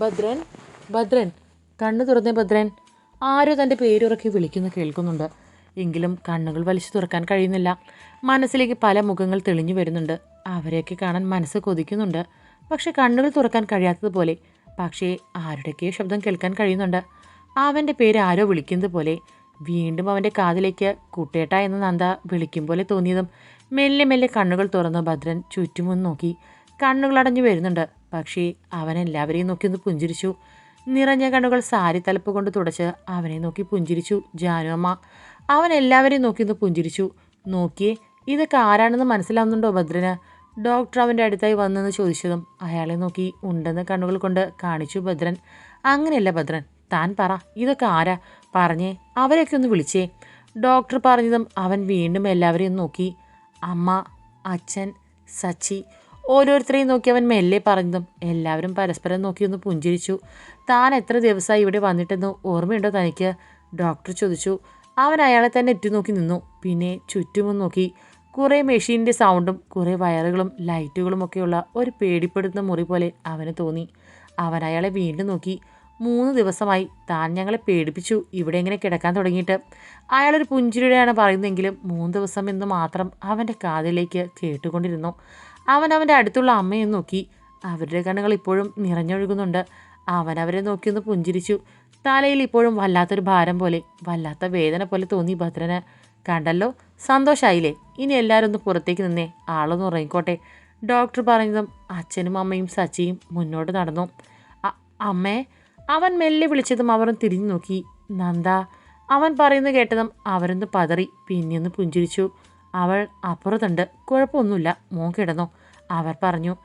ഭദ്രൻ ഭദ്രൻ കണ്ണു തുറന്നേ ഭദ്രൻ. ആരോ തന്റെ പേരുറക്കി വിളിക്കുന്ന കേൾക്കുന്നുണ്ട്. എങ്കിലും കണ്ണുകൾ വലിച്ചു തുറക്കാൻ കഴിയുന്നില്ല. മനസ്സിലേക്ക് പല മുഖങ്ങൾ തെളിഞ്ഞു വരുന്നുണ്ട്. അവരെയൊക്കെ കാണാൻ മനസ്സ് കൊതിക്കുന്നുണ്ട്. പക്ഷേ കണ്ണുകൾ തുറക്കാൻ കഴിയാത്തതുപോലെ പക്ഷേ ആരുടെയൊക്കെയോ ശബ്ദം കേൾക്കാൻ കഴിയുന്നുണ്ട്. അവന്റെ പേര് ആരോ വിളിക്കുന്നത് പോലെ വീണ്ടും അവന്റെ കാതിലേക്ക് കുട്ടേട്ട എന്ന് നന്ദ വിളിക്കും പോലെ തോന്നിയതും മെല്ലെ മെല്ലെ കണ്ണുകൾ തുറന്ന് ഭദ്രൻ ചുറ്റുമൊന്ന് നോക്കി കണ്ണുകളടഞ്ഞു വരുന്നുണ്ട്. പക്ഷേ അവൻ എല്ലാവരെയും നോക്കി ഒന്ന് പുഞ്ചിരിച്ചു. നിറഞ്ഞ കണ്ണുകൾ സാരി തലപ്പ് കൊണ്ട് തുടച്ച് അവനെ നോക്കി പുഞ്ചിരിച്ചു. ജാനു അമ്മ അവൻ എല്ലാവരെയും നോക്കി ഒന്ന് പുഞ്ചിരിച്ചു. നോക്കിയേ ഇതൊക്കെ ആരാണെന്ന് മനസ്സിലാവുന്നുണ്ടോ ഭദ്രന്? ഡോക്ടർ അവന്റെ അടുത്തായി വന്നെന്ന് ചോദിച്ചതും അയാളെ നോക്കി ഉണ്ടെന്ന് കണ്ണുകൾ കൊണ്ട് കാണിച്ചു ഭദ്രൻ. അങ്ങനെയല്ല ഭദ്രൻ താൻ പറ ഇതൊക്കെ ആരാ? പറഞ്ഞേ അവരെയൊക്കെ ഒന്ന് വിളിച്ചേ. ഡോക്ടർ പറഞ്ഞതും അവൻ വീണ്ടും എല്ലാവരെയും നോക്കി. അമ്മ അച്ഛൻ സച്ചി ഓരോരുത്തരെയും നോക്കി അവൻ മെല്ലെ പറഞ്ഞതും എല്ലാവരും പരസ്പരം നോക്കിയൊന്ന് പുഞ്ചിരിച്ചു. താൻ എത്ര ദിവസമായി ഇവിടെ വന്നിട്ടെന്ന് ഓർമ്മയുണ്ടോ തനിക്ക്? ഡോക്ടർ ചോദിച്ചു. അവൻ അയാളെ തന്നെ എറ്റുനോക്കി നിന്നു. പിന്നെ ചുറ്റുമും നോക്കി. കുറേ മെഷീന്റെ സൗണ്ടും കുറേ വയറുകളും ലൈറ്റുകളും ഒക്കെയുള്ള ഒരു പേടിപ്പെടുത്തുന്ന മുറി പോലെ അവന് തോന്നി. അവൻ അയാളെ വീണ്ടും നോക്കി. മൂന്ന് ദിവസമായി താൻ ഞങ്ങളെ പേടിപ്പിച്ചു. ഇവിടെ എങ്ങനെ കിടക്കാൻ തുടങ്ങിയിട്ട്? അയാളൊരു പുഞ്ചിരിയുടെയാണ് പറയുന്നതെങ്കിലും മൂന്ന് ദിവസം എന്ന് മാത്രം അവന്റെ കാതിലേക്ക് കേട്ടുകൊണ്ടിരുന്നു. അവൻ അവന്റെ അടുത്തുള്ള അമ്മയെ നോക്കി. അവരുടെ കണ്ണുകൾ ഇപ്പോഴും നിറഞ്ഞൊഴുകുന്നുണ്ട്. അവൻ അവരെ നോക്കിയൊന്ന് പുഞ്ചിരിച്ചു. തലയിൽ ഇപ്പോഴും വല്ലാത്തൊരു ഭാരം പോലെ വല്ലാത്ത വേദന പോലെ തോന്നി ഭദ്രന്. കണ്ടല്ലോ സന്തോഷായില്ലേ? ഇനി എല്ലാവരും ഒന്ന് പുറത്തേക്ക് നിന്നേ ആളൊന്ന് ഉറങ്ങിക്കോട്ടെ. ഡോക്ടർ പറഞ്ഞതും അച്ഛനും അമ്മയും സച്ചിയും മുന്നോട്ട് നടന്നു. "അ- അമ്മേ അവൻ മെല്ലെ വിളിച്ചതും അവരും തിരിഞ്ഞു നോക്കി. നന്ദ അവൻ പറയുന്നത് കേട്ടതും അവരൊന്ന് പതറി പിന്നെയൊന്ന് പുഞ്ചിരിച്ചു. അവൾ അപ്പുറത്തുണ്ട്. കുഴപ്പമൊന്നുമില്ല. മോൻ കിടന്നോ. അവർ പറഞ്ഞു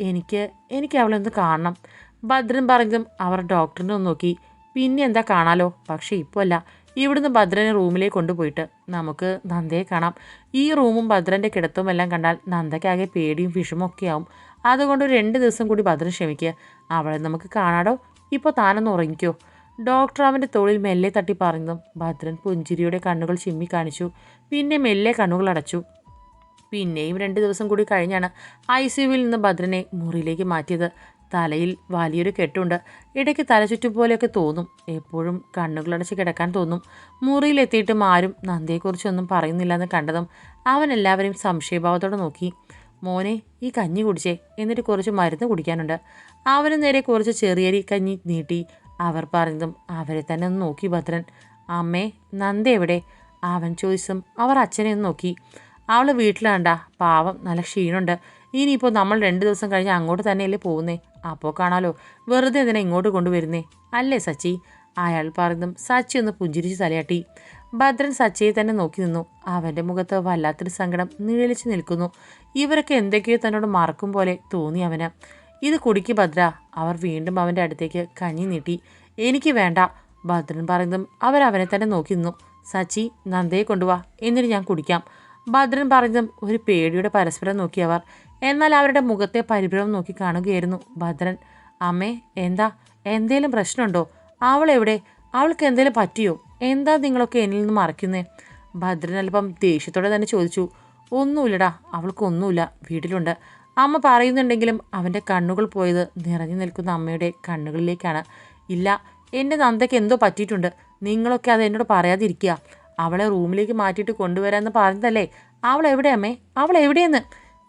എനിക്ക് എനിക്ക് അവളെ ഒന്ന് കാണണം. ഭദ്രൻ പറഞ്ഞതും അവർ ഡോക്ടറിനെ ഒന്ന് നോക്കി. പിന്നെ എന്താ കാണാലോ? പക്ഷേ ഇപ്പോൾ അല്ല. ഇവിടുന്ന് ഭദ്രനെ റൂമിലേക്ക് കൊണ്ടുപോയിട്ട് നമുക്ക് നന്ദയെ കാണാം. ഈ റൂമും ഭദ്രന്റെ കിടത്തും എല്ലാം കണ്ടാൽ നന്ദയ്ക്കാകെ പേടിയും വിഷമൊക്കെ ആവും. അതുകൊണ്ട് രണ്ട് ദിവസം കൂടി ഭദ്രൻ ക്ഷമിക്കുക അവളെ നമുക്ക് കാണാടോ? ഇപ്പോൾ താനൊന്ന് ഉറങ്ങിക്കോ. ഡോക്ടർ അവന്റെ തൊഴിൽ മെല്ലെ തട്ടി പറഞ്ഞതും ഭദ്രൻ പുഞ്ചിരിയുടെ കണ്ണുകൾ ചിമ്മി കാണിച്ചു. പിന്നെ മെല്ലെ കണ്ണുകൾ അടച്ചു. പിന്നെയും രണ്ട് ദിവസം കൂടി കഴിഞ്ഞാണ് ഐ സി യുവിൽ നിന്ന് ഭദ്രനെ മുറിയിലേക്ക് മാറ്റിയത്. തലയിൽ വലിയൊരു കെട്ടുണ്ട്. ഇടയ്ക്ക് തലചുറ്റും പോലെയൊക്കെ തോന്നും. എപ്പോഴും കണ്ണുകളടച്ച് കിടക്കാൻ തോന്നും. മുറിയിലെത്തിയിട്ടും ആരും നന്ദിയെക്കുറിച്ചൊന്നും പറയുന്നില്ലെന്ന് കണ്ടതും അവൻ എല്ലാവരെയും സംശയഭാവത്തോടെ നോക്കി. മോനെ ഈ കഞ്ഞി കുടിച്ചേ എന്നിട്ട് കുറച്ച് മരുന്ന് കുടിക്കാനുണ്ട്. അവന് നേരെ കുറച്ച് ചെറിയരി കഞ്ഞി നീട്ടി അവർ പറഞ്ഞതും അവരെ തന്നെ ഒന്ന് നോക്കി ഭദ്രൻ. അമ്മേ നന്ദ എവിടെ? അവൻ ചോദിച്ചും അവർ അച്ഛനെ ഒന്ന് നോക്കി. അവൾ വീട്ടിലാണ്ട. പാവം നല്ല ക്ഷീണമുണ്ട് ഇനിയിപ്പോൾ നമ്മൾ രണ്ട് ദിവസം കഴിഞ്ഞ് അങ്ങോട്ട് തന്നെയല്ലേ പോകുന്നേ? അപ്പോൾ കാണാലോ. വെറുതെ എന്തിനാ ഇങ്ങോട്ട് കൊണ്ടുവരുന്നേ? അല്ലേ സച്ചി? അയാൾ പറയുന്നതും സച്ചി ഒന്ന് പുഞ്ചിരിച്ച് തലയാട്ടി. ഭദ്രൻ സച്ചിയെ തന്നെ നോക്കി നിന്നു. അവന്റെ മുഖത്ത് വല്ലാത്തൊരു സങ്കടം നിഴലിച്ച് നിൽക്കുന്നു. ഇവരൊക്കെ എന്തൊക്കെയോ തന്നോട് മറക്കും പോലെ തോന്നി അവന്. ഇത് കുടിക്ക് ഭദ്ര. അവർ വീണ്ടും അവന്റെ അടുത്തേക്ക് കഞ്ഞി നീട്ടി. എനിക്ക് വേണ്ട. ഭദ്രൻ പറയുന്നതും അവരവനെ തന്നെ നോക്കി നിന്നു. സച്ചി നന്ദയെ കൊണ്ടുവാ. എന്നിട്ട് ഞാൻ കുടിക്കാം. ഭദ്രൻ പറഞ്ഞതും ഒരു പേടിയുടെ പരസ്പരം നോക്കിയവർ എന്നാൽ അവരുടെ മുഖത്തെ പരിഭ്രമം നോക്കി കാണുകയായിരുന്നു ഭദ്രൻ. അമ്മേ എന്താ? എന്തേലും പ്രശ്നമുണ്ടോ? അവൾ എവിടെ? അവൾക്ക് എന്തേലും പറ്റിയോ? എന്താ നിങ്ങളൊക്കെ എന്നിൽ നിന്ന് മറയ്ക്കുന്നേ? ഭദ്രൻ അല്പം ദേഷ്യത്തോടെ തന്നെ ചോദിച്ചു. ഒന്നുമില്ലടാ അവൾക്കൊന്നുമില്ല വീട്ടിലുണ്ട്. അമ്മ പറയുന്നുണ്ടെങ്കിലും അവന്റെ കണ്ണുകൾ പോയത് നിറഞ്ഞു നിൽക്കുന്ന അമ്മയുടെ കണ്ണുകളിലേക്കാണ്. ഇല്ല എന്റെ നന്ദയ്ക്ക് എന്തോ പറ്റിയിട്ടുണ്ട്. നിങ്ങളൊക്കെ അത് എന്നോട് പറയാതിരിക്കുക. അവളെ റൂമിലേക്ക് മാറ്റിയിട്ട് കൊണ്ടുവരാമെന്ന് പറഞ്ഞതല്ലേ? അവൾ എവിടെ അമ്മേ? അവൾ എവിടെയെന്ന്?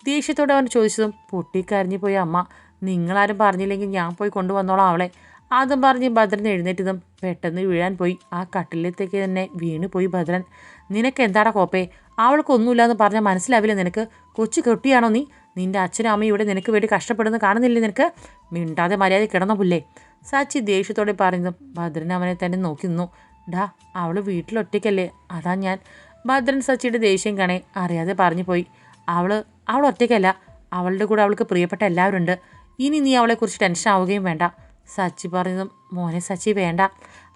ദേഷ്യത്തോടെ അവൻ ചോദിച്ചതും പൊട്ടിക്കരഞ്ഞു പോയി അമ്മ. നിങ്ങളാരും പറഞ്ഞില്ലെങ്കിൽ ഞാൻ പോയി കൊണ്ടുവന്നോളാം അവളെ. അതും പറഞ്ഞ് ഭദ്രൻ എഴുന്നേറ്റതും പെട്ടെന്ന് വീഴാൻ പോയി. ആ കട്ടിലത്തേക്ക് തന്നെ വീണു പോയി ഭദ്രൻ. നിനക്ക് എന്താടാ കോപ്പേ? അവൾക്കൊന്നുമില്ല എന്ന് പറഞ്ഞാൽ മനസ്സിലാവില്ല നിനക്ക്. കൊച്ചു കെട്ടിയാണോ നീ? നിന്റെ അച്ഛനും അമ്മയും ഇവിടെ നിനക്ക് വേണ്ടി കഷ്ടപ്പെടുന്നു കാണുന്നില്ലേ നിനക്ക്? മിണ്ടാതെ മര്യാദ കിടന്ന പുല്ലേ? സച്ചി ദേഷ്യത്തോടെ പറഞ്ഞതും ഭദ്രൻ അവനെ തന്നെ നോക്കി നിന്നു. ഡാ അവൾ വീട്ടിലൊറ്റയ്ക്കല്ലേ? അതാ ഞാൻ. ഭദ്രൻ സച്ചിയുടെ ദേഷ്യം കാണേ അറിയാതെ പറഞ്ഞു പോയി. അവൾ അവൾ ഒറ്റയ്ക്കല്ല. അവളുടെ കൂടെ അവൾക്ക് പ്രിയപ്പെട്ട എല്ലാവരും ഉണ്ട് ഇനി നീ അവളെക്കുറിച്ച് ടെൻഷൻ ആവുകയും വേണ്ട. സച്ചി പറഞ്ഞതും മോനെ സച്ചി വേണ്ട.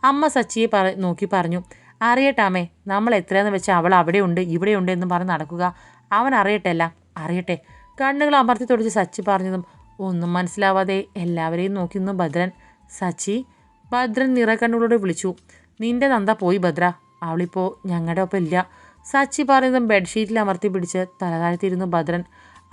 അമ്മ സച്ചിയെ പറ നോക്കി പറഞ്ഞു. അറിയട്ടാമേ നമ്മൾ എത്രയെന്ന് വെച്ചാൽ അവൾ അവിടെ ഉണ്ട് ഇവിടെ ഉണ്ട് എന്ന് പറഞ്ഞ് നടക്കുക. അവൻ അറിയട്ടെ എല്ലാം അറിയട്ടെ. കണ്ണുകൾ അമർത്തി തുടച്ച് സച്ചി പറഞ്ഞതും ഒന്നും മനസ്സിലാവാതെ എല്ലാവരെയും നോക്കി നിന്നു ഭദ്രൻ. സച്ചി ഭദ്രൻ നിറകണ്ണുകളോട് വിളിച്ചു. നിന്റെ നന്ദ പോയി ഭദ്ര. അവളിപ്പോൾ ഞങ്ങളുടെ ഒപ്പം ഇല്ല. സച്ചി പറയുന്നതും ബെഡ്ഷീറ്റിൽ അമർത്തി പിടിച്ച് തലതാഴ്ത്തിയിരുന്നു ഭദ്രൻ.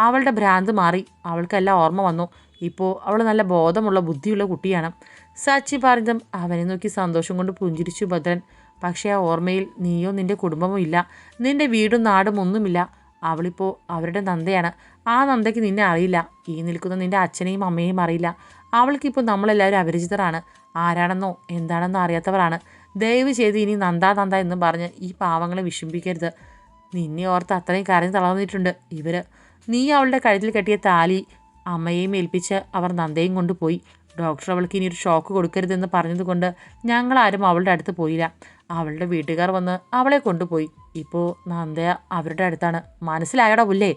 അവളുടെ ഭ്രാന്ത് മാറി. അവൾക്കെല്ലാം ഓർമ്മ വന്നു. ഇപ്പോൾ അവൾ നല്ല ബോധമുള്ള ബുദ്ധിയുള്ള കുട്ടിയാണ്. സച്ചി പറഞ്ഞതും അവനെ നോക്കി സന്തോഷം കൊണ്ട് പുഞ്ചിരിച്ചു ഭദ്രൻ. പക്ഷേ ആ ഓർമ്മയിൽ നീയോ നിന്റെ കുടുംബമോ ഇല്ല. നിന്റെ വീടും നാടും ഒന്നുമില്ല. അവളിപ്പോൾ അവരുടെ നന്ദയാണ് ആ നന്ദയ്ക്ക് നിന്നെ അറിയില്ല. ഈ നിൽക്കുന്ന നിന്റെ അച്ഛനെയും അമ്മയെയും അറിയില്ല. അവൾക്കിപ്പോൾ നമ്മളെല്ലാവരും അപരിചിതരാണ്. ആരാണെന്നോ എന്താണെന്നോ അറിയാത്തവരാണ്. ദയവ് ചെയ്ത് ഇനി നന്ദാ നന്ദ എന്ന് പറഞ്ഞ് ഈ പാവങ്ങളെ വിഷമിപ്പിക്കരുത്. നിന്നെ ഓർത്ത് അത്രയും കരഞ്ഞ് തളർന്നിട്ടുണ്ട് ഇവർ നീ അവളുടെ കഴുത്തിൽ കെട്ടിയ താലി അമ്മയെയും ഏൽപ്പിച്ച് അവർ നന്ദയും കൊണ്ടുപോയി. ഡോക്ടർ അവൾക്ക് ഇനി ഒരു ഷോക്ക് കൊടുക്കരുതെന്ന് പറഞ്ഞതുകൊണ്ട് ഞങ്ങളാരും അവളുടെ അടുത്ത് പോയില്ല. അവളുടെ വീട്ടുകാർ വന്ന് അവളെ കൊണ്ടുപോയി. ഇപ്പോൾ നന്ദ അവരുടെ അടുത്താണ്. മനസ്സിലായടാ പുല്ലേ?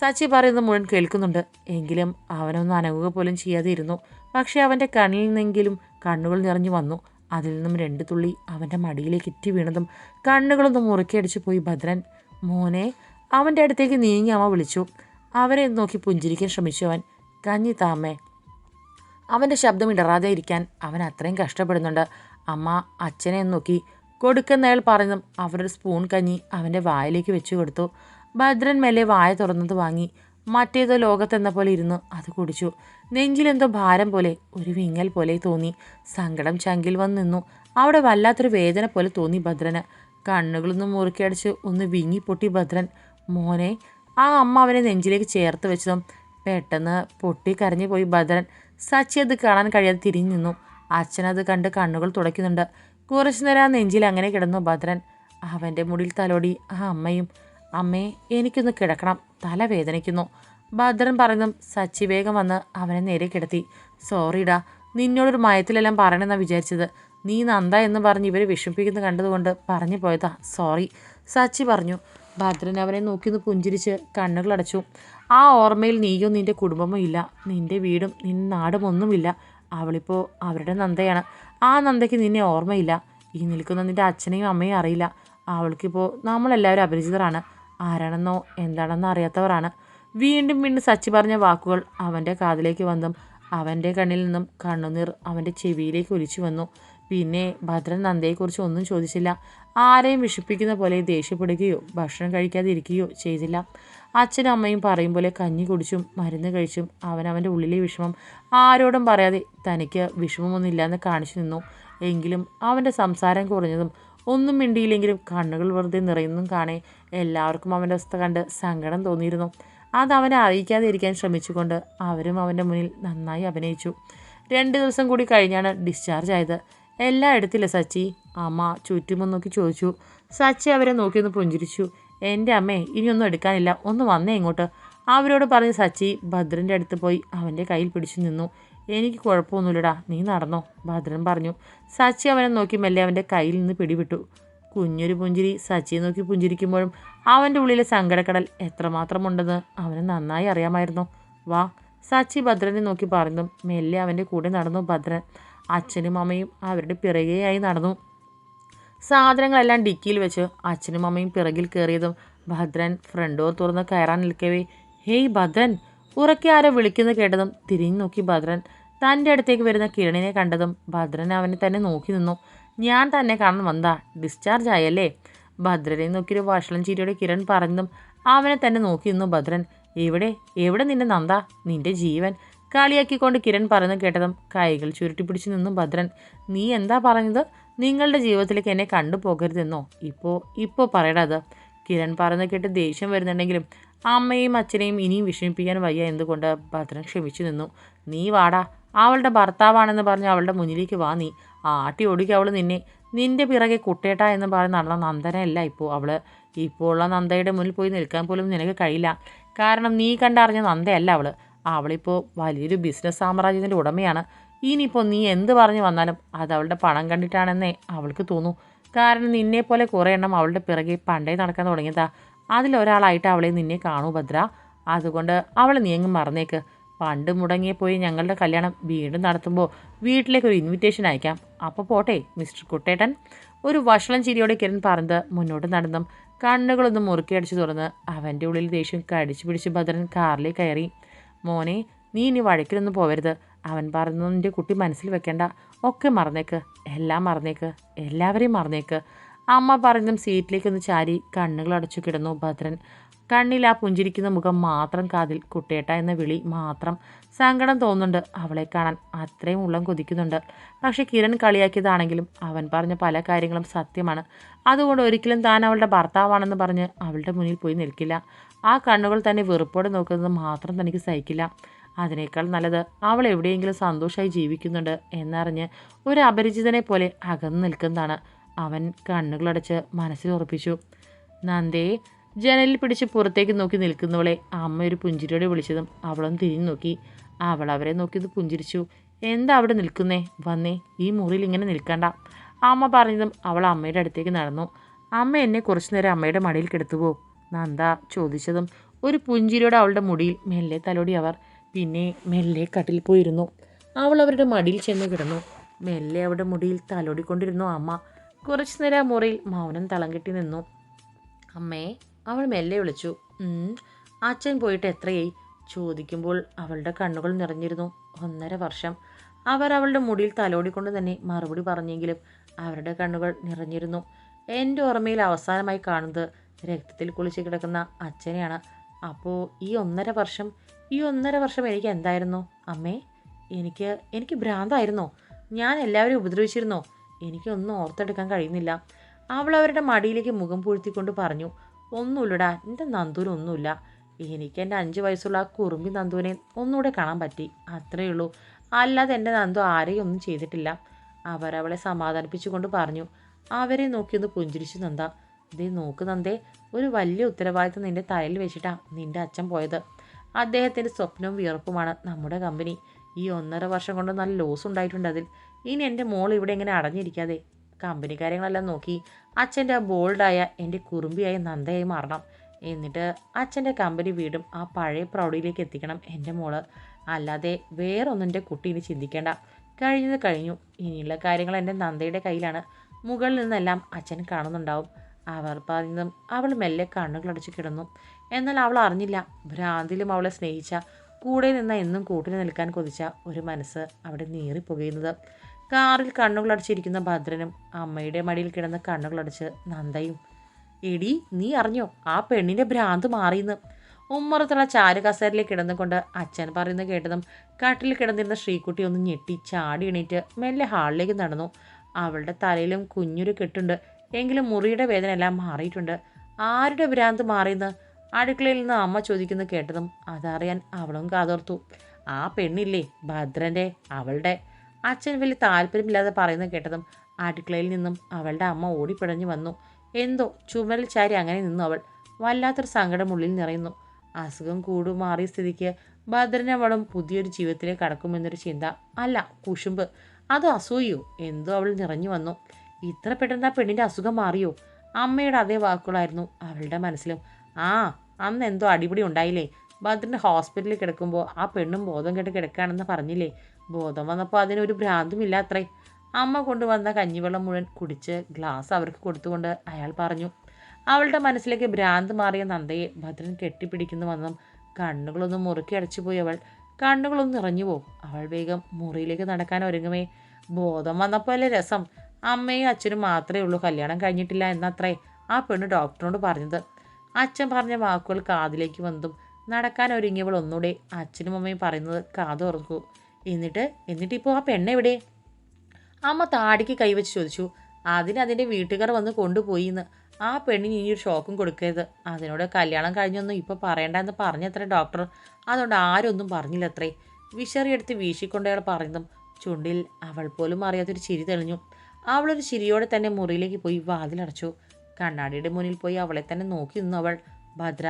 സച്ചി പറയുന്നത് മുഴുവൻ കേൾക്കുന്നുണ്ട്. എങ്കിലും അവനൊന്നും അനങ്ങുക പോലും ചെയ്യാതെ ഇരുന്നു. പക്ഷേ അവന്റെ കണ്ണിൽ നിന്നെങ്കിലും കണ്ണുകൾ നിറഞ്ഞു വന്നു. അതിൽ നിന്നും രണ്ട് തുള്ളി അവന്റെ മടിയിലേക്ക് ഇറ്റി വീണതും കണ്ണുകളൊന്നും മുറുക്കിയടിച്ചു പോയി ഭദ്രൻ. മോനെ അവന്റെ അടുത്തേക്ക് നീങ്ങി അമ്മ വിളിച്ചു. അവരെ നോക്കി പുഞ്ചിരിക്കാൻ ശ്രമിച്ചു അവൻ. കഞ്ഞി താമേ. അവന്റെ ശബ്ദം ഇടറാതെ ഇരിക്കാൻ അവൻ അത്രയും കഷ്ടപ്പെടുന്നുണ്ട്. അമ്മ അച്ഛനെ നോക്കി. കൊടുക്കുന്നയാൾ പറഞ്ഞതും അവരുടെ സ്പൂൺ കഞ്ഞി അവന്റെ വായിലേക്ക് വെച്ചു കൊടുത്തു. ഭദ്രൻ മേലെ വായ തുറന്നത് വാങ്ങി. മറ്റേതോ ലോകത്തെന്ന പോലെ ഇരുന്ന്. അത് കുടിച്ചു. നെഞ്ചിലെന്തോ ഭാരം പോലെ ഒരു വിങ്ങൽ പോലെ തോന്നി. സങ്കടം ചങ്കിൽ വന്ന് നിന്നു അവിടെ വല്ലാത്തൊരു വേദന പോലെ തോന്നി ഭദ്രന്. കണ്ണുകളൊന്നും മുറുക്കിയടിച്ച് ഒന്ന് വിങ്ങി പൊട്ടി ഭദ്രൻ. മോനെ ആ അമ്മ അവനെ നെഞ്ചിലേക്ക് ചേർത്ത് വെച്ചതും പെട്ടെന്ന് പൊട്ടി കരഞ്ഞു പോയി ഭദ്രൻ. സച്ചി അത് കാണാൻ കഴിയാതെ തിരിഞ്ഞു നിന്നു. അച്ഛനത് കണ്ട് കണ്ണുകൾ തുടയ്ക്കുന്നുണ്ട്. കുറച്ചു നേരം ആ നെഞ്ചിൽ അങ്ങനെ കിടന്നു ഭദ്രൻ. അവന്റെ മുടിയിൽ തലോടി ആ അമ്മയും അമ്മേ എനിക്കൊന്ന് കിടക്കണം. തല വേദനിക്കുന്നു. ഭദ്രൻ പറഞ്ഞതും സച്ചി വേഗം വന്ന് അവനെ നേരെ കിടത്തി. സോറിടാ നിന്നോടൊരു മയത്തിലെല്ലാം പറയണമെന്ന വിചാരിച്ചത്. നീ നന്ദ എന്ന് പറഞ്ഞ് ഇവരെ വിഷമിപ്പിക്കുന്നത് കണ്ടതുകൊണ്ട് പറഞ്ഞു പോയതാ. സോറി സച്ചി പറഞ്ഞു ഭദ്രൻ അവനെ നോക്കിയൊന്ന് പുഞ്ചിരിച്ച് കണ്ണുകളടച്ചു ആ ഓർമ്മയിൽ നീയോ നിന്റെ കുടുംബമോ ഇല്ല. നിന്റെ വീടും നിൻ നാടും ഒന്നുമില്ല. അവളിപ്പോൾ അവരുടെ നന്ദയാണ്. ആ നന്ദയ്ക്ക് നിന്നെ ഓർമ്മയില്ല. ഈ നിൽക്കുന്ന നിന്റെ അച്ഛനെയും അമ്മയും അറിയില്ല. അവൾക്കിപ്പോൾ നമ്മളെല്ലാവരും അപരിചിതരാണ്. ആരാണെന്നോ എന്താണെന്നോ അറിയാത്തവരാണ്. വീണ്ടും വീണ്ടും സച്ചി പറഞ്ഞ വാക്കുകൾ അവന്റെ കാതിലേക്ക് വന്നും. അവന്റെ കണ്ണിൽ നിന്നും കണ്ണുനീർ അവന്റെ ചെവിയിലേക്ക് ഒലിച്ചു വന്നു. പിന്നെ ഭദ്രൻ നന്ദയെക്കുറിച്ച് ഒന്നും ചോദിച്ചില്ല. ആരെയും വിഷിപ്പിക്കുന്ന പോലെ ദേഷ്യപ്പെടുകയോ ഭക്ഷണം കഴിക്കാതെ ഇരിക്കുകയോ ചെയ്തില്ല. അച്ഛനും അമ്മയും പറയും പോലെ കഞ്ഞി കുടിച്ചും മരുന്ന് കഴിച്ചും അവൻ അവന്റെ ഉള്ളിലെ വിഷമം ആരോടും പറയാതെ തനിക്ക് വിഷമമൊന്നുമില്ലാന്ന് കാണിച്ചു നിന്നു. എങ്കിലും അവന്റെ സംസാരം കുറഞ്ഞതും ഒന്നും മിണ്ടിയില്ലെങ്കിലും കണ്ണുകൾ വെറുതെ നിറയുന്നതും കാണേ എല്ലാവർക്കും അവന്റെ അവസ്ഥ കണ്ട് സങ്കടം തോന്നിയിരുന്നു. അത് അവനെ അറിയിക്കാതെ ഇരിക്കാൻ ശ്രമിച്ചുകൊണ്ട് അവരും അവന്റെ മുന്നിൽ നന്നായി അഭിനയിച്ചു. രണ്ട് ദിവസം കൂടി കഴിഞ്ഞാണ് ഡിസ്ചാർജ് ആയത്. എല്ലാം എടുത്തില്ല സച്ചി. അമ്മ ചുറ്റുമൊന്ന് നോക്കി ചോദിച്ചു. സച്ചി അവരെ നോക്കിയൊന്ന് പുഞ്ചിരിച്ചു. എന്റെ അമ്മേ ഇനിയൊന്നും എടുക്കാനില്ല. ഒന്ന് വന്നേ ഇങ്ങോട്ട്. അവരോട് പറഞ്ഞ് സച്ചി ഭദ്രന്റെ അടുത്ത് പോയി അവന്റെ കയ്യിൽ പിടിച്ചു നിന്നു. എനിക്ക് കുഴപ്പമൊന്നുമില്ലടാ. നീ നടന്നോ. ഭദ്രൻ പറഞ്ഞു. സച്ചി അവനെ നോക്കി മെല്ലെ അവന്റെ കയ്യിൽ നിന്ന് പിടിവിട്ടു. കുഞ്ഞൊരു പുഞ്ചിരി. സച്ചിയെ നോക്കി പുഞ്ചിരിക്കുമ്പോഴും അവന്റെ ഉള്ളിലെ സങ്കടക്കടൽ എത്രമാത്രം ഉണ്ടെന്ന് അവന് നന്നായി അറിയാമായിരുന്നു. വാ. സച്ചി ഭദ്രനെ നോക്കി പറഞ്ഞു മെല്ലെ അവന്റെ കൂടെ നടന്നു ഭദ്രൻ. അച്ഛനും അമ്മയും അവരുടെ പിറകെയായി നടന്നു. സാധനങ്ങളെല്ലാം ഡിക്കിയിൽ വെച്ച് അച്ഛനും അമ്മയും പിറകിൽ കയറിയതും ഭദ്രൻ ഫ്രണ്ട് ഡോർ തുറന്ന് കയറാൻ നിൽക്കവേ. ഹേയ് ഭദ്രൻ. ഉറക്കെ ആരോ വിളിക്കുന്നത് കേട്ടതും തിരിഞ്ഞു നോക്കി ഭദ്രൻ. തന്റെ അടുത്തേക്ക് വരുന്ന കിരണിനെ കണ്ടതും ഭദ്രൻ അവനെ തന്നെ നോക്കി നിന്നു. ഞാൻ തന്നെ കാണാൻ വന്നാ ഡിസ്ചാർജ് ആയല്ലേ? ഭദ്രനെ നോക്കിയൊരു വഷളം ചിരിയോടെ കിരൺ പറഞ്ഞതും അവനെ തന്നെ നോക്കി നിന്നു ഭദ്രൻ. എവിടെ? എവിടെ നിന്റെ നന്ദ? നിന്റെ ജീവൻ? കളിയാക്കിക്കൊണ്ട് കിരൺ പറഞ്ഞു കേട്ടതും കൈകൾ ചുരുട്ടി പിടിച്ചു നിന്നു ഭദ്രൻ. നീ എന്താ പറഞ്ഞത്? നിങ്ങളുടെ ജീവിതത്തിലേക്ക് എന്നെ കണ്ടുപോകരുതെന്നോ? ഇപ്പോൾ ഇപ്പോൾ പറയടാ കിരൺ പറഞ്ഞു കേട്ട് ദേഷ്യം വരുന്നുണ്ടെങ്കിലും അമ്മയും അച്ഛനെയും ഇനിയും വിഷമിപ്പിക്കാൻ വയ്യ എന്തുകൊണ്ട് ഭദ്രൻ ക്ഷമിച്ചു നിന്നു. നീ വാടാ അവളുടെ ഭർത്താവാണെന്ന് പറഞ്ഞ് അവളുടെ മുന്നിലേക്ക് വാ നീ. ആട്ടി ഓടിക്കുക അവൾ നിന്നെ. നിന്റെ പിറകെ കുട്ടേട്ട എന്ന് പറഞ്ഞ് നടന്ന നന്ദനയല്ല ഇപ്പോൾ അവൾ ഇപ്പോൾ ഉള്ള നന്ദയുടെ മുന്നിൽ പോയി നിൽക്കാൻ പോലും നിനക്ക് കഴിയില്ല. കാരണം നീ കണ്ടറിഞ്ഞ നന്ദയല്ല അവൾ അവളിപ്പോൾ വലിയൊരു ബിസിനസ് സാമ്രാജ്യത്തിന്റെ ഉടമയാണ്. ഇനിയിപ്പോൾ നീ എന്ത് പറഞ്ഞു വന്നാലും അത് അവളുടെ പണം കണ്ടിട്ടാണെന്നേ അവൾക്ക് തോന്നൂ. കാരണം നിന്നെപ്പോലെ കുറേ എണ്ണം അവളുടെ പിറകെ പണ്ടേ നടക്കാൻ തുടങ്ങിയതാ. അതിലൊരാളായിട്ട് അവളെ നിന്നെ കാണൂ ഭദ്ര. അതുകൊണ്ട് അവളെ നീ അങ്ങ് മറന്നേക്ക്. പണ്ട് മുടങ്ങിയപ്പോയി ഞങ്ങളുടെ കല്യാണം വീണ്ടും നടത്തുമ്പോൾ വീട്ടിലേക്ക് ഒരു ഇൻവിറ്റേഷൻ അയക്കാം. അപ്പോൾ പോട്ടെ മിസ്റ്റർ കുട്ടേട്ടൻ. ഒരു വഷളം ചിരിയോടെ കിരൺ പറഞ്ഞത് മുന്നോട്ട് നടന്നും. കണ്ണുകളൊന്നും മുറുക്കി അടിച്ചു തുറന്ന് അവന്റെ ഉള്ളിൽ ദേഷ്യം കടിച്ചു പിടിച്ച് ഭദ്രൻ കാറിലേക്ക് കയറി. മോനെ നീ ഇനി വഴക്കിലൊന്നും പോവരുത്. അവൻ പറഞ്ഞതിന്റെ കുട്ടി മനസ്സിൽ വെക്കേണ്ട. ഒക്കെ മറന്നേക്ക്. എല്ലാം മറന്നേക്ക്. എല്ലാവരെയും മറന്നേക്ക്. അമ്മ പറഞ്ഞതും സീറ്റിലേക്കൊന്ന് ചാരി കണ്ണുകൾ അടച്ചു കിടന്നു ഭദ്രൻ. കണ്ണിൽ ആ പുഞ്ചിരിക്കുന്ന മുഖം മാത്രം കാതിൽ കുട്ടേട്ട എന്ന വിളി മാത്രം സങ്കടം തോന്നുന്നുണ്ട്. അവളെ കാണാൻ അത്രയും ഉള്ളം കൊതിക്കുന്നുണ്ട്. പക്ഷെ കിരൺ കളിയാക്കിയതാണെങ്കിലും അവൻ പറഞ്ഞ പല കാര്യങ്ങളും സത്യമാണ്. അതുകൊണ്ട് ഒരിക്കലും താൻ അവളുടെ ഭർത്താവാണെന്ന് പറഞ്ഞ് അവളുടെ മുന്നിൽ പോയി നിൽക്കില്ല. ആ കണ്ണുകൾ തന്നെ വെറുപ്പോടെ നോക്കുന്നത് മാത്രം തനിക്ക് സഹിക്കില്ല. അതിനേക്കാൾ നല്ലത് അവൾ എവിടെയെങ്കിലും സന്തോഷമായി ജീവിക്കുന്നുണ്ട് എന്നറിഞ്ഞ് ഒരു അപരിചിതനെ പോലെ അകന്നു നിൽക്കുന്നതാണ്. അവൻ കണ്ണുകളടച്ച് മനസ്സിൽ ഉറപ്പിച്ചു. നന്ദേ ജനലിൽ പിടിച്ച് പുറത്തേക്ക് നോക്കി നിൽക്കുന്നവളെ അമ്മ ഒരു പുഞ്ചിരിയോടെ വിളിച്ചതും അവളൊന്ന് തിരിഞ്ഞു നോക്കി. അവൾ അവരെ നോക്കിയത് പുഞ്ചിരിച്ചു. എന്താ അവിടെ നിൽക്കുന്നേ? വന്നേ ഈ മുറിയിൽ ഇങ്ങനെ നിൽക്കണ്ട. അമ്മ പറഞ്ഞതും അവൾ അമ്മയുടെ അടുത്തേക്ക് നടന്നു. അമ്മ എന്നെ കുറച്ചു നേരം അമ്മയുടെ മടിയിൽ കിടത്തുവോ? നന്ദ ചോദിച്ചതും ഒരു പുഞ്ചിരിയോടെ അവളുടെ മുടിയിൽ മെല്ലെ തലോടി അവർ പിന്നെ മെല്ലെ കട്ടിൽ പോയിരുന്നു. അവൾ അവരുടെ മടിയിൽ ചെന്ന് കിടന്നു. മെല്ലെ അവളുടെ മുടിയിൽ തലോടിക്കൊണ്ടിരുന്നു അമ്മ. കുറച്ചു നേരം ആ മുറിയിൽ മൗനം തളം കെട്ടി നിന്നു. അമ്മേ അവൾ മെല്ലെ വിളിച്ചു. "ഉം, അച്ഛൻ പോയിട്ട് എത്രയായി? ചോദിക്കുമ്പോൾ അവളുടെ കണ്ണുകൾ നിറഞ്ഞിരുന്നു. ഒന്നര വർഷം. അവർ അവളുടെ മുടിയിൽ തലോടിക്കൊണ്ട് തന്നെ മറുപടി പറഞ്ഞെങ്കിലും അവരുടെ കണ്ണുകൾ നിറഞ്ഞിരുന്നു. എന്റെ ഓർമ്മയിൽ അവസാനമായി കാണുന്നത് രക്തത്തിൽ കുളിച്ച് കിടക്കുന്ന അച്ഛനെയാണ്. അപ്പോൾ ഈ ഒന്നര വർഷം ഈ ഒന്നര വർഷം എനിക്ക് എന്തായിരുന്നു? അമ്മേ എനിക്ക് എനിക്ക് ഭ്രാന്തായിരുന്നോ. ഞാൻ എല്ലാവരും ഉപദ്രവിച്ചിരുന്നോ. എനിക്കൊന്നും ഓർത്തെടുക്കാൻ കഴിയുന്നില്ല. അവൾ അവരുടെ മടിയിലേക്ക് മുഖം പൂഴ്ത്തിക്കൊണ്ട് പറഞ്ഞു ഒന്നുമില്ലടാ എന്റെ നന്ദൂനൊന്നുമില്ല എനിക്ക് എന്റെ അഞ്ച് വയസ്സുള്ള ആ കുറുമ്പി നന്ദുവിനെ ഒന്നുകൂടെ കാണാൻ പറ്റി. അത്രയേ ഉള്ളൂ. അല്ലാതെ എന്റെ നന്ദു ആരെയും ഒന്നും ചെയ്തിട്ടില്ല. അവരവളെ സമാധാനിപ്പിച്ചുകൊണ്ട് പറഞ്ഞു അവരെ നോക്കിയൊന്ന് പുഞ്ചിരിച്ചു നന്ദ. ദേ നോക്ക് നന്ദേ ഒരു വലിയ ഉത്തരവാദിത്തം നിന്റെ തലയിൽ വെച്ചിട്ടാ നിന്റെ അച്ഛൻ പോയത്. അദ്ദേഹത്തിന്റെ സ്വപ്നവും വിയർപ്പുമാണ് നമ്മുടെ കമ്പനി. ഈ ഒന്നര വർഷം കൊണ്ട് നല്ല ലോസ് ഉണ്ടായിട്ടുണ്ട് അതിൽ. ഇനി എന്റെ മോൾ ഇവിടെ ഇങ്ങനെ അടഞ്ഞിരിക്കാതെ കമ്പനി കാര്യങ്ങളെല്ലാം നോക്കി അച്ഛന്റെ ആ ബോൾഡായ എന്റെ കുറുമ്പിയായ നന്ദയായി മാറണം. എന്നിട്ട് അച്ഛന്റെ കമ്പനി വീടും ആ പഴയ പ്രൗഢിയിലേക്ക് എത്തിക്കണം എന്റെ മോൾ. അല്ലാതെ വേറൊന്നിന്റെ കുട്ടി ഇനി ചിന്തിക്കേണ്ട. കഴിഞ്ഞത് കഴിഞ്ഞു. ഇനിയുള്ള കാര്യങ്ങൾ എന്റെ നന്ദയുടെ കയ്യിലാണ്. മുകളിൽ നിന്നെല്ലാം അച്ഛൻ കാണുന്നുണ്ടാവും. അവർ പറഞ്ഞതും അവൾ മെല്ലെ കണ്ണുകളടച്ച് കിടന്നു. എന്നാൽ അവൾ അറിഞ്ഞില്ല. ഭ്രാന്തിലും അവളെ സ്നേഹിച്ച കൂടെ നിന്ന എന്നും കൂട്ടിന് നിൽക്കാൻ കൊതിച്ച ഒരു മനസ്സ് അവിടെ നീറിപ്പുകയുന്നത്. കാറിൽ കണ്ണുകളടച്ചിരിക്കുന്ന ഭദ്രനും അമ്മയുടെ മടിയിൽ കിടന്ന് കണ്ണുകളടച്ച് നന്ദയും എടി നീ അറിഞ്ഞോ? ആ പെണ്ണിന്റെ ഭ്രാന്ത് മാറിയെന്ന്. ഉമ്മറത്തുള്ള ചാരുകസേരയിൽ കിടന്നുകൊണ്ട് അച്ഛൻ പറയുന്നത് കേട്ടതും കട്ടിൽ കിടന്നിരുന്ന ശ്രീകുട്ടി ഒന്ന് ഞെട്ടി ചാടി എണീറ്റ് മെല്ലെ ഹാളിലേക്ക് നടന്നു. അവളുടെ തലയിലും കുഞ്ഞൊരു കെട്ടുണ്ട്. എങ്കിലും മുറിയുടെ വേദന എല്ലാം മാറിയിട്ടുണ്ട്. ആരുടെ ഭ്രാന്ത് മാറിയെന്ന്? അടുക്കളയിൽ നിന്ന് അമ്മ ചോദിക്കുന്നു കേട്ടതും അതറിയാൻ അവളും കാതോർത്തു. ആ പെണ്ണില്ലേ ഭദ്രന്റെ അവളുടെ. അച്ഛൻ വലിയ താല്പര്യമില്ലാതെ പറയുന്നത് കേട്ടതും അടുക്കളയിൽ നിന്നും അവളുടെ അമ്മ ഓടിപ്പിടഞ്ഞു വന്നു. എന്തോ ചുമരിൽ ചാരി അങ്ങനെ നിന്നു അവൾ. വല്ലാത്തൊരു സങ്കടമുള്ളിൽ നിറയുന്നു. അസുഖം കൂടു മാറിയ സ്ഥിതിക്ക് ഭദ്രനവളും പുതിയൊരു ജീവിതത്തിലേക്ക് കടക്കുമെന്നൊരു ചിന്ത. അല്ല കുശുമ്പ്. അത് അസൂയോ എന്തോ അവൾ നിറഞ്ഞു വന്നു. ഇത്ര പെട്ടെന്ന് ആ പെണ്ണിന്റെ അസുഖം മാറിയോ? അമ്മയുടെ അതേ വാക്കുകളായിരുന്നു അവളുടെ മനസ്സിലും. ആ അന്ന് എന്തോ അടിപിടി ഉണ്ടായില്ലേ? ഭദ്രന്റെ ഹോസ്പിറ്റലിൽ കിടക്കുമ്പോൾ ആ പെണ്ണും ബോധം കെട്ട് കിടക്കുകയാണെന്ന് പറഞ്ഞില്ലേ? ബോധം വന്നപ്പോൾ അതിനൊരു ഭ്രാന്തുമില്ല അത്രേ. അമ്മ കൊണ്ടുവന്ന കഞ്ഞിവെള്ളം മുഴുവൻ കുടിച്ച് ഗ്ലാസ് അവർക്ക് കൊടുത്തുകൊണ്ട് അയാൾ പറഞ്ഞു അവളുടെ മനസ്സിലേക്ക് ഭ്രാന്ത് മാറിയ നന്ദയെ ഭദ്രൻ കെട്ടിപ്പിടിക്കുന്നു വന്നും കണ്ണുകളൊന്നും മുറുക്കി അടച്ചുപോയി അവൾ. കണ്ണുകളൊന്നും നിറഞ്ഞു പോകും അവൾ വേഗം മുറിയിലേക്ക് നടക്കാൻ ഒരുങ്ങുമേ. ബോധം വന്നപ്പോൾ അല്ലേ രസം. അമ്മയും അച്ഛനും മാത്രമേ ഉള്ളൂ. കല്യാണം കഴിഞ്ഞിട്ടില്ല എന്നത്രേ ആ പെണ്ണ് ഡോക്ടറോട് പറഞ്ഞത്. അച്ഛൻ പറഞ്ഞ വാക്കുകൾ കാതിലേക്ക് വന്നതും നടക്കാൻ ഒരുങ്ങിയവൾ ഒന്നുകൂടെ അച്ഛനും അമ്മയും പറയുന്നത് കാത് ഓർക്കൂ എന്നിട്ട് എന്നിട്ടിപ്പോൾ ആ പെണ്ണെവിടെ അമ്മ താടിക്ക് കൈവച്ച് ചോദിച്ചു. അതിന് അതിന്റെ വീട്ടുകാർ വന്ന് കൊണ്ടുപോയി എന്ന് ആ പെണ്ണിന് ഇനി ഒരു ഷോക്കും കൊടുക്കരുത്. അതിനോട് കല്യാണം കഴിഞ്ഞൊന്നും ഇപ്പോൾ പറയണ്ടെന്ന് പറഞ്ഞത്ര ഡോക്ടർ. അതുകൊണ്ട് ആരൊന്നും പറഞ്ഞില്ല അത്രേ വിഷറിയെടുത്ത് വീശിക്കൊണ്ടയാൾ പറയുന്നതും ചുണ്ടിൽ അവൾ പോലും അറിയാത്തൊരു ചിരി തെളിഞ്ഞു. അവളൊരു ചിരിയോടെ തന്നെ മുറിയിലേക്ക് പോയി വാതിലടച്ചു. കണ്ണാടിയുടെ മുന്നിൽ പോയി അവളെ തന്നെ നോക്കി നിന്നു അവൾ. ഭദ്ര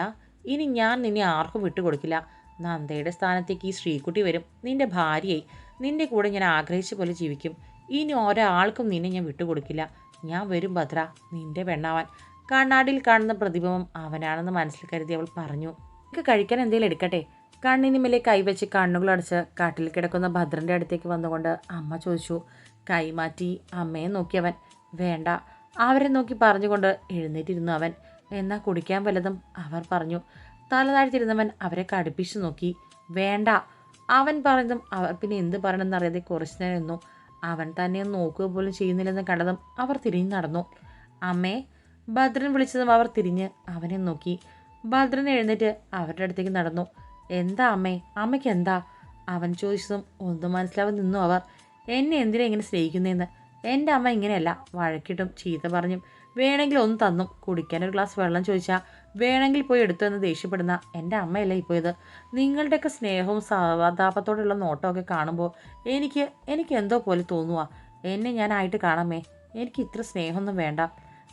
ഇനി ഞാൻ നിന്നെ ആർക്കും വിട്ടുകൊടുക്കില്ല. നന്ദയുടെ സ്ഥാനത്തേക്ക് ഈ ശ്രീകുട്ടി വരും. നിന്റെ ഭാര്യയായി. നിന്റെ കൂടെ ഞാൻ ആഗ്രഹിച്ച പോലെ ജീവിക്കും. ഇനി ഒരാൾക്കും നിന്നെ ഞാൻ വിട്ടുകൊടുക്കില്ല. ഞാൻ വരും ഭദ്ര. നിന്റെ പെണ്ണാവാൻ. കണ്ണാടിയിൽ കാണുന്ന പ്രതിബിംബം അവനാണെന്ന് മനസ്സിൽ കരുതി അവൾ പറഞ്ഞു. എനിക്ക് കഴിക്കാൻ എന്തെങ്കിലും എടുക്കട്ടെ? കണ്ണിന് മേലെ കൈവച്ച് കണ്ണുകളടച്ച് കാട്ടിൽ കിടക്കുന്ന ഭദ്രന്റെ അടുത്തേക്ക് വന്നുകൊണ്ട് അമ്മ ചോദിച്ചു. കൈമാറ്റി അമ്മയെ നോക്കിയവൻ. വേണ്ട. അവരെ നോക്കി പറഞ്ഞുകൊണ്ട് എഴുന്നേറ്റിരുന്നു അവൻ. എന്നാൽ കുടിക്കാൻ വല്ലതും? അവർ പറഞ്ഞു. തല താഴ്ത്തിരുന്നവൻ അവരെ കടുപ്പിച്ചു നോക്കി. വേണ്ട അവൻ പറഞ്ഞതും അവർ പിന്നെ എന്ത് പറയണമെന്നറിയാതെ കുറച്ചു നേരം നിന്നു. അവൻ തന്നെ നോക്കുക പോലും ചെയ്യുന്നില്ലെന്ന് കണ്ടതും അവർ തിരിഞ്ഞു നടന്നു. അമ്മേ ഭദ്രൻ വിളിച്ചതും അവർ തിരിഞ്ഞ് അവനെ നോക്കി. ഭദ്രൻ എഴുന്നേറ്റ് അവരുടെ അടുത്തേക്ക് നടന്നു. എന്താ അമ്മേ അമ്മയ്ക്ക് എന്താ? അവൻ ചോദിച്ചതും ഒന്നും മനസ്സിലാവാൻ നിന്നു അവർ. എന്നെ എന്തിനാ ഇങ്ങനെ സ്നേഹിക്കുന്നതെന്ന് എന്റെ അമ്മ ഇങ്ങനെയല്ല വഴക്കിട്ടും ചീത്ത പറഞ്ഞും വേണമെങ്കിൽ ഒന്ന് തന്നും. കുടിക്കാൻ ഒരു ഗ്ലാസ് വെള്ളം ചോദിച്ചാൽ വേണമെങ്കിൽ പോയി എടുത്തു എന്ന് ദേഷ്യപ്പെടുന്ന എന്റെ അമ്മയല്ലേ ഇപ്പോൾ ഇത് നിങ്ങളുടെയൊക്കെ സ്നേഹവും സഹതാപത്തോടുള്ള നോട്ടമൊക്കെ കാണുമ്പോൾ എനിക്ക് എനിക്ക് എന്തോ പോലെ തോന്നുക എന്നെ ഞാനായിട്ട് കാണാമേ. എനിക്ക് ഇത്ര സ്നേഹമൊന്നും വേണ്ട.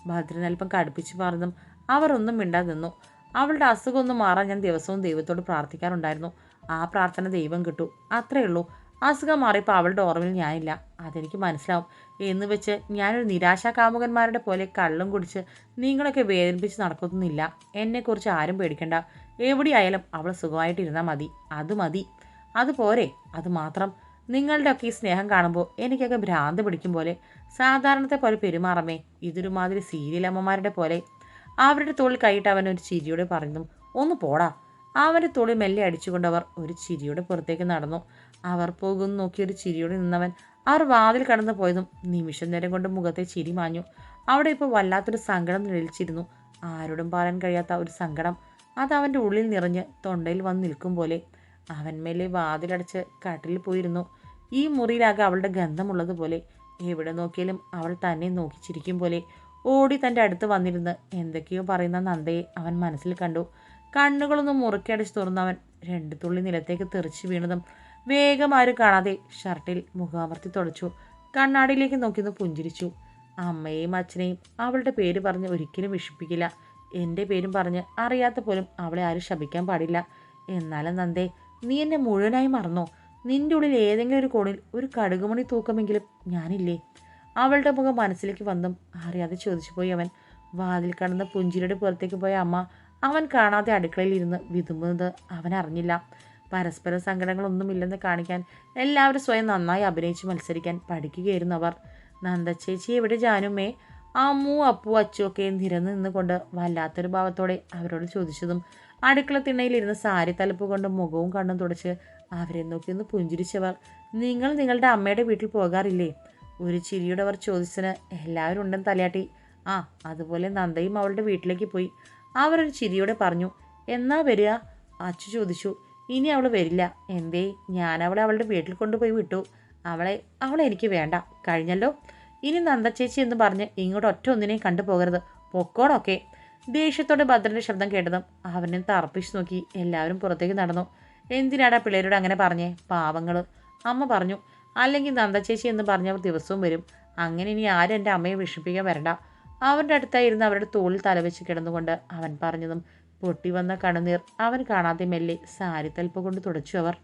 ഭദ്രനൽപ്പം കടുപ്പിച്ച് പറഞ്ഞതും അവർ ഒന്നും മിണ്ടാതെ നിന്നു. അവളുടെ അസുഖമൊന്നും മാറാൻ ഞാൻ ദിവസവും ദൈവത്തോട് പ്രാർത്ഥിക്കാറുണ്ടായിരുന്നു. ആ പ്രാർത്ഥന ദൈവം കിട്ടു. അത്രയേ ഉള്ളൂ. അസുഖം മാറിയപ്പോൾ അവളുടെ ഓർമ്മയിൽ ഞാനില്ല. അതെനിക്ക് മനസ്സിലാവും. എന്ന് വെച്ച് ഞാനൊരു നിരാശാ കാമുകന്മാരുടെ പോലെ കള്ളും കുടിച്ച് നിങ്ങളൊക്കെ വേദനിപ്പിച്ച് നടക്കുന്നില്ല എന്നെക്കുറിച്ച് ആരും പേടിക്കണ്ട. എവിടെയായാലും അവൾ സുഖമായിട്ടിരുന്നാൽ മതി. അത് മതി. അത് പോരെ. അത് മാത്രം. നിങ്ങളുടെയൊക്കെ ഈ സ്നേഹം കാണുമ്പോൾ എനിക്കൊക്കെ ഭ്രാന്ത് പിടിക്കും പോലെ. സാധാരണത്തെ പോലെ പെരുമാറമേ. ഇതൊരുമാതിരി സീരിയലമ്മമാരുടെ പോലെ. അവരുടെ തോളിൽ കൈയിട്ട് അവൻ ഒരു ചിരിയോടെ പറഞ്ഞതും ഒന്ന് പോടാ. അവന്റെ തോളിൽ മെല്ലെ അടിച്ചുകൊണ്ടവർ ഒരു ചിരിയോടെ പുറത്തേക്ക് നടന്നു. അവർ പോകുന്നു നോക്കിയൊരു ചിരിയോട് നിന്നവൻ. അവർ വാതിൽ കടന്നു പോയതും നിമിഷം നേരം കൊണ്ട് മുഖത്തെ ചിരി മാഞ്ഞു. അവിടെ ഇപ്പോൾ വല്ലാത്തൊരു സങ്കടം നിഴലിച്ചിരുന്നു. ആരോടും പറയാൻ കഴിയാത്ത ഒരു സങ്കടം. അത് അവന്റെ ഉള്ളിൽ നിറഞ്ഞ് തൊണ്ടയിൽ വന്ന് നിൽക്കും പോലെ. അവൻ മേലെ വാതിലടച്ച് കട്ടിലിൽ പോയിരുന്നു. ഈ മുറിയിലാകെ അവളുടെ ഗന്ധമുള്ളതുപോലെ എവിടെ നോക്കിയാലും അവൾ തന്നെ നോക്കിച്ചിരിക്കും പോലെ. ഓടി തന്റെ അടുത്ത് വന്നിരുന്ന് എന്തൊക്കെയോ പറയുന്ന നന്ദയെ അവൻ മനസ്സിൽ കണ്ടു. കണ്ണുകളൊന്നും മുറുക്കി അടിച്ച് തുറന്നവൻ രണ്ട് തുള്ളി നിലത്തേക്ക് തെറിച്ച് വീണതും വേഗം ആരും കാണാതെ ഷർട്ടിൽ മുഖാമർത്തി തുടച്ചു. കണ്ണാടിയിലേക്ക് നോക്കിയൊന്ന് പുഞ്ചിരിച്ചു. അമ്മയെയും അച്ഛനെയും അവളുടെ പേര് പറഞ്ഞ് ഒരിക്കലും വിഷിപ്പിക്കില്ല എന്റെ പേരും പറഞ്ഞ് അറിയാത്ത പോലും അവളെ ആരും ശപിക്കാൻ പാടില്ല. എന്നാലും നന്ദേ നീ എന്നെ മുഴുവനായി മറന്നോ? നിന്റെ ഉള്ളിൽ ഏതെങ്കിലും ഒരു കോണിൽ ഒരു കടുകുമണി തൂക്കമെങ്കിലും ഞാനില്ലേ? അവളുടെ മുഖം മനസ്സിലേക്ക് വന്നും അറിയാതെ ചോദിച്ചു പോയി അവൻ. വാതിൽ കടന്ന പുഞ്ചിരിയുടെ പുറത്തേക്ക് പോയ അമ്മ അവൻ കാണാതെ അടുക്കളയിൽ ഇരുന്ന് വിതുമ്പുന്നത് അവൻ അറിഞ്ഞില്ല. പരസ്പര സങ്കടങ്ങളൊന്നുമില്ലെന്ന് കാണിക്കാൻ എല്ലാവരും സ്വയം നന്നായി അഭിനയിച്ച് മത്സരിക്കാൻ പഠിക്കുകയായിരുന്നു അവർ. നന്ദച്ചേച്ചി എവിടെ ജാനുമേ? അമ്മു അപ്പു അച്ചു ഒക്കെ നിരന്ന് നിന്നുകൊണ്ട് വല്ലാത്തൊരു ഭാവത്തോടെ അവരോട് ചോദിച്ചതും അടുക്കള തിണ്ണയിലിരുന്ന് സാരി തലപ്പ് കൊണ്ട് മുഖവും കണ്ണും തുടച്ച് അവരെ നോക്കി ഒന്ന് പുഞ്ചിരിച്ചവർ. നിങ്ങൾ നിങ്ങളുടെ അമ്മയുടെ വീട്ടിൽ പോകാറില്ലേ? ഒരു ചിരിയുടെ അവർ ചോദിച്ചതിന് എല്ലാവരും ഉണ്ടെന്ന് തലയാട്ടി. ആ അതുപോലെ നന്ദയും അവളുടെ വീട്ടിലേക്ക് പോയി. അവരൊരു ചിരിയോടെ പറഞ്ഞു എന്നാ വരിക? അച്ചു ചോദിച്ചു ഇനി അവൾ വരില്ല. എന്തേ? ഞാൻ അവളെ അവളുടെ വീട്ടിൽ കൊണ്ടുപോയി വിട്ടു. അവളെ അവളെ എനിക്ക് വേണ്ട. കഴിഞ്ഞല്ലോ? ഇനി നന്ദച്ചേച്ചി എന്ന് പറഞ്ഞ് ഇങ്ങോട്ട് ഒറ്റ ഒന്നിനെയും കണ്ടുപോകരുത് പൊക്കോടൊക്കെ ദേഷ്യത്തോടെ ഭദ്രന്റെ ശബ്ദം കേട്ടതും അവനെ തറപ്പിച്ച് നോക്കി എല്ലാവരും പുറത്തേക്ക് നടന്നു. എന്തിനാടാ പിള്ളേരോട് അങ്ങനെ പറഞ്ഞേ? പാവങ്ങൾ അമ്മ പറഞ്ഞു അല്ലെങ്കിൽ നന്ദച്ചേച്ചി എന്ന് പറഞ്ഞവർ ദിവസവും വരും. അങ്ങനെ ഇനി ആരും എന്റെ അമ്മയെ വിഷമിപ്പിക്കാൻ വരണ്ട. അവരുടെ അടുത്തായിരുന്നു അവരുടെ തോളിൽ തലവെച്ച് കിടന്നുകൊണ്ട് അവൻ പറഞ്ഞതും പൊട്ടി വന്ന കണ്ണുനീർ അവൻ കാണാതെ മെല്ലെ സാരി തൽപ്പ് കൊണ്ട് തുടച്ചു അവർ.